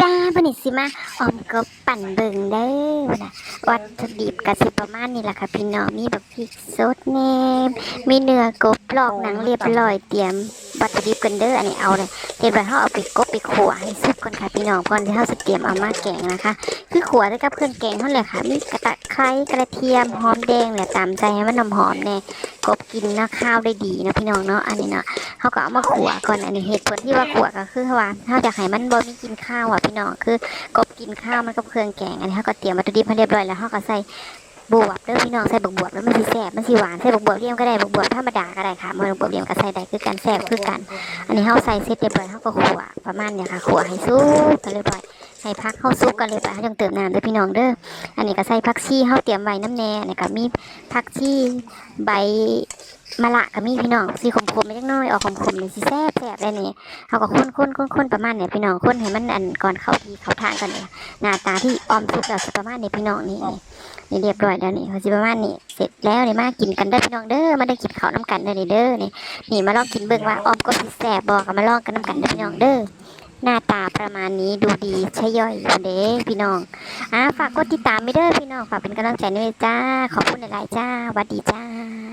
จ้าวันนี้สิมาออมกบปั่นเบิงเด้อนะวัตถุดิบกสิประมาณนี้แหละค่ะพี่น้องมีแบบพริกสดเนมมีเนื้อกบลอกหนังเรียบร้อยเตรียม วัตถุดิบกันเด้ออันนี้เอาเลยเรียบร้อยเขาเอาไปกบไปขัวให้สุกก่อนค่ะพี่น้องก่อนที่เขาจะเตรียมเอามาแกงนะคะ คือขัวได้กับเครื่องแกงเท่าเลยค่ะมีกระตะไคร้กระเทียมหอมแดงแหละตามใจให้มันหอมๆแน่ยกบกินนะข้าวได้ดีนะพี่น้องเนาะอันนี้เนาะเขาก็เอามาขัวก่อนอันนี้เหตุผลที่ว่าขัวก็คือว่าถ้าอยากให้มันบ่มีกินข้าวอะพี่น้องคือกบกินข้าวมันกับเครื่องแกงอันนี้เขาก็เตรียมวัตถุดิบให้เรียบร้อยแล้วเขาก็ใส่ บวบเด้อพี่น้องใส่บวบวกแล้วมันสิแซ่บมันสิหวานใส่บวบวกเลี่ยมก็ได้บวบๆธรรมดาก็ได้ค่ะมันบวบเลี่ยมก็ใส่ได้คือกันแซ่บคือกัน อันนี้เขาใส่เสร็จเรียบร้อยเขาก็ขัวประมาณเนี่ยค่ะขัวให้สุกกันเรียบร้อยให้พักเข้าซุกกันเลยไปเขาจังเติมน้ำเด้อพี่น้องเด้อ อันนี้ก็ใส่ผักชีเขาเตรียมไว้น้ำแน่อันนี้ก็มีผักชีใบ มะละก็มีพี่น้องสีขมๆไม่จักหน้อยออกขมๆนี่สิแซ่บแซ่บเลยนี่เขาก็ค้นค้นค้นค้นประมาณเนี่ยพี่น้องค้นให้มันอันก่อนเข้าที่เข้าทางกันเนี่ยหน้าตาที่ออมสุกแล้วสิประมาณนี้พี่น้องนี่นี่นี่เรียบร้อยแล้วนี่เขาสิประมาณนี้เสร็จแล้วนี่มากินกันเด้อพี่น้องเด้อมาได้กินข้าวน้ำกันเด้อนี่เด้อนี่นี่มาลองกินเบิ่งว่าออมก็สิแซ่บบอกกันมาลองกันน้ำกันเด้อพี่น้องเด้อหน้าตาประมาณนี้ดูดีใช่ย่อยอยู่เด้พี่น้องอ่าฝากกดติดตามไม่เด้อพี่น้องฝากเป็นกำลังใจด้วยจ้าขอบคุณหลายๆจ้าหวัดดีจ้า